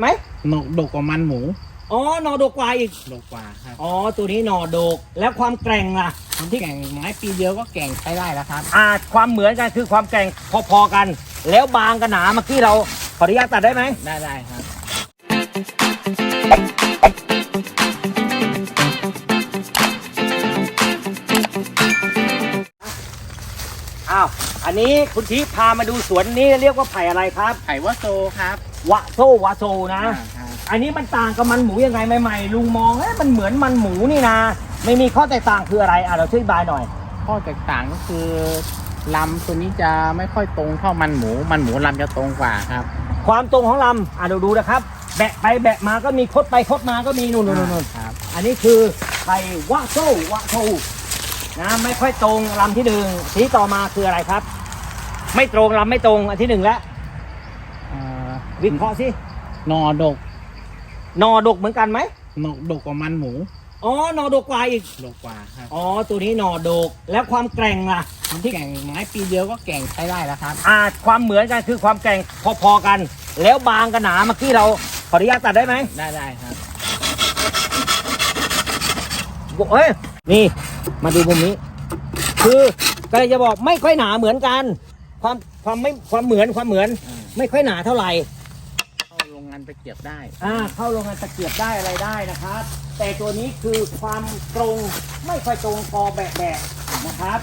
ไหมหนกดกกว่ามันหมูอ๋อหนอดกกว่าอีก ดกกว่าครับอ๋อ ตัวนี้หนอดก แล้วความแกร่งล่ะที่แก่งไม้ปีเดียวก็แก่งใช้ได้แล้วครับอ่าความเหมือนกันคือความแกร่งพอๆกัน แล้วบางกับหนาเมื่อกี้เราขออนุญาตตัดได้ไหม ได้ได้ครับ อ้าว อันนี้คุณทีพามาดูสวนนี้เรียกว่าไผ่อะไรครับ ไผ่ว่าโซครับ วะโซวะโซนะอ่าครับอันนี้มันต่างกับมันหมูยังไงใหม่ๆลุงมองเอ๊ะมันเหมือนมันหมูนี่นะไม่มีข้อแตกต่างคืออะไรอะเราช่วยอธิบายหน่อย ข้อแตกต่างก็คือลำตัวนี้จะไม่ค่อยตรงเท่ามันหมู มันหมูลำจะตรงกว่าครับ ความตรงของลำอะเราดูนะครับ แบะไปแบะมาก็มีคดไปคดมาก็มีนู่นนู่นนู่นครับ อันนี้คือไผ่วะโซวะโซนะไม่ค่อยตรงลำที่หนึ่งทีต่อมาคืออะไรครับ ไม่ตรงลำไม่ตรงอันที่หนึ่งแล้วเอ่อ วิเคราะห์สิหนอดกหนอดกเหมือนกันไหมหนกดกกว่ามันหมูอ๋อหนอดกกว่าอีกดกกว่าครับอ๋อตัวนี้หนอดกแล้วความแกร่งล่ะที่แก่งไม้ปีเดียวก็แก่งใช้ได้แล้วครับ อ่าความเหมือนกันคือความแกร่งพอๆกัน แล้วบางกับหนาเมื่อกี้เราขออนุญาตตัดได้ไหมได้ได้ครับบอกเอ้ยนี่มาดูมุมนี้ คือก็เลยจะบอกไม่ค่อยหนาเหมือนกัน ความ ความไม่ความเหมือนความเหมือนอ่าไม่ค่อยหนาเท่าไหร่ เข้าโรงงานไปเก็บได้ อ่าเข้าโรงงานตะเกียบได้อะไรได้นะครับ แต่ตัวนี้คือความตรงไม่ค่อยตรงคอแบะแบะนะครับ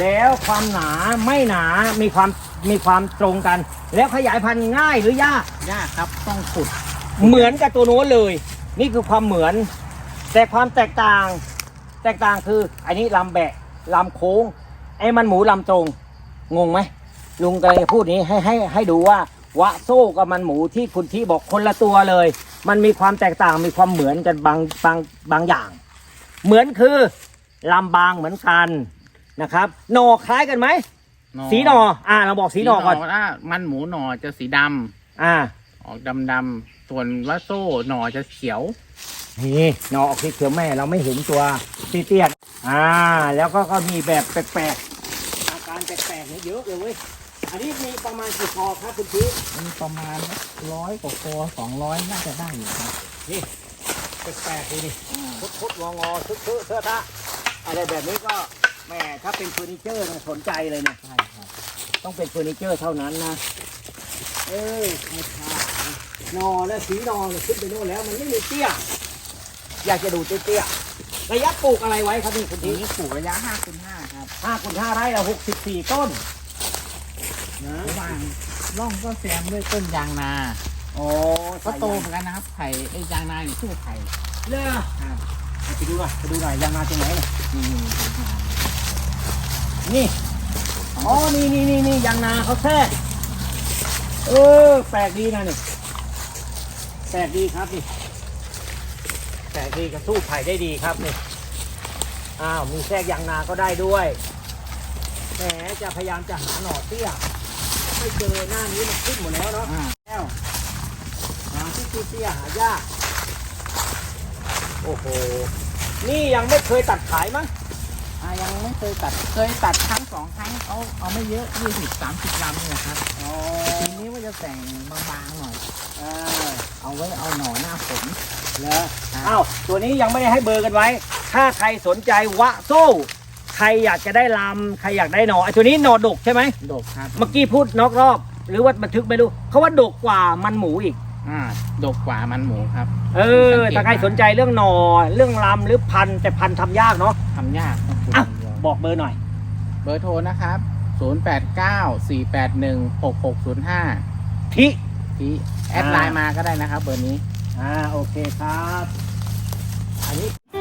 แล้วความหนาไม่หนามีความมีความตรงกัน แล้วขยายพันธุ์ง่ายหรือยาก ยากครับต้องขุด เหมือนกับตัวโน้นเลย นี่คือความเหมือน แต่ความแตกต่าง แตกต่างคืออันนี้ลำแบะลำโค้งไอ้มันหมูลำตรงงงไหม ลุงก็เลยพูดนี้ให้ให้ให้ดูว่าวะโซ่กับมันหมูที่คุณที่บอกคนละตัวเลย มันมีความแตกต่างมีความเหมือนกันบางบางบางอย่าง เหมือนคือลำบางเหมือนกันนะครับหนอคล้ายกันไหมสีหนออ่าเราบอกสีหนอก่อนถ้ามันหมูหนอจะสีดำอ่าออกดำดำๆส่วนว่าโซ่หนอจะเขียว นี่หนอออกสีเขียวแม่เราไม่เห็นตัวตีเตี้ยๆอ่า แล้วก็ก็มีแบบแปลกๆอาการแปลกๆเนี่ยเยอะเลยเว้ย อันนี้มีประมาณกี่คอครับคุณพีมีประมาณร้อยกว่าตัวสองร้อยน่าจะได้อยู่ครับนี่แปลกๆเลยนี่คดคดๆงองอๆทึกๆเสื้อตะอะไรแบบนี้ก็แหม่ถ้าเป็นเฟอร์นิเจอร์นะสนใจเลยเนี่ยใช่ครับต้องเป็นเฟอร์นิเจอร์เท่านั้นนะเออไม่ใช่นอแล้วสีนอเนี่ยขึ้นไปโน่นแล้วมันไม่มีเตี้ย อยากจะดูเตี้ยๆระยะปลูกอะไรไว้ครับนี่คุณทีทีนี้ปลูกระยะห้าคูณห้าครับห้าคูณห้าไร่ละหกสิบสี่ต้น นะระหว่างร่องก็แซมด้วยต้นยางนาโอ้ก็โตเหมือนกันนะครับไผ่ไอ้ยางนาอยู่สู้ไผ่เลือครับไปดูหน่อยไปดูหน่อยยางนาตรงไหนเนี่ยนี่นี่ อ๋อ นี่นี่นี่นี่ยางนาเขาแทรกเออ แปลกดีนะนี่แปลกดีครับนี่แปลกดีกระสู้ไผ่ได้ดีครับนี่ อ้าว มีแทรกยางนาก็ได้ด้วย แหมจะพยายามจะหาหน่อเตี้ย ไม่เจอหน้านี้มันขึ้นหมดแล้วเนาะอ่า แล้วหาที่เตี้ยๆหายากโอ้โหนี่ยังไม่เคยตัดขายมั้งอ่ายังไม่เคยตัดเคยตัดครั้งสองครั้งเอาเอาไม่เยอะยี่สิบสามสิบลำเนี่ยนะครับอ๋อทีนี้ว่าจะแต่งบางๆหน่อย เออเอาไว้เอาหน่อหน้าฝน เหรออ้าวตัวนี้ยังไม่ได้ให้เบอร์กันไว้ ถ้าใครสนใจวะโซ่ ใครอยากจะได้ลำใครอยากได้หนอไอ้ตัวนี้หนอดกใช่ไหมดกครับเมื่อกี้พูดนอกรอบ หรือว่าบันทึกไม่รู้เขาว่าดกกว่ามันหมูอีก อ่าดกกว่ามันหมูครับ เออถ้าใครสนใจเรื่องหนอเรื่องลำหรือพันธุ์แต่พันธุ์ทำยากเนาะทำยากต้องขุดอะอย่างเดียวบอกเบอร์หน่อย เบอร์โทรนะครับ 089 481 6605ทิที่แอดไลน์มาก็ได้นะครับ เบอร์นี้ อ่าโอเคครับ อันนี้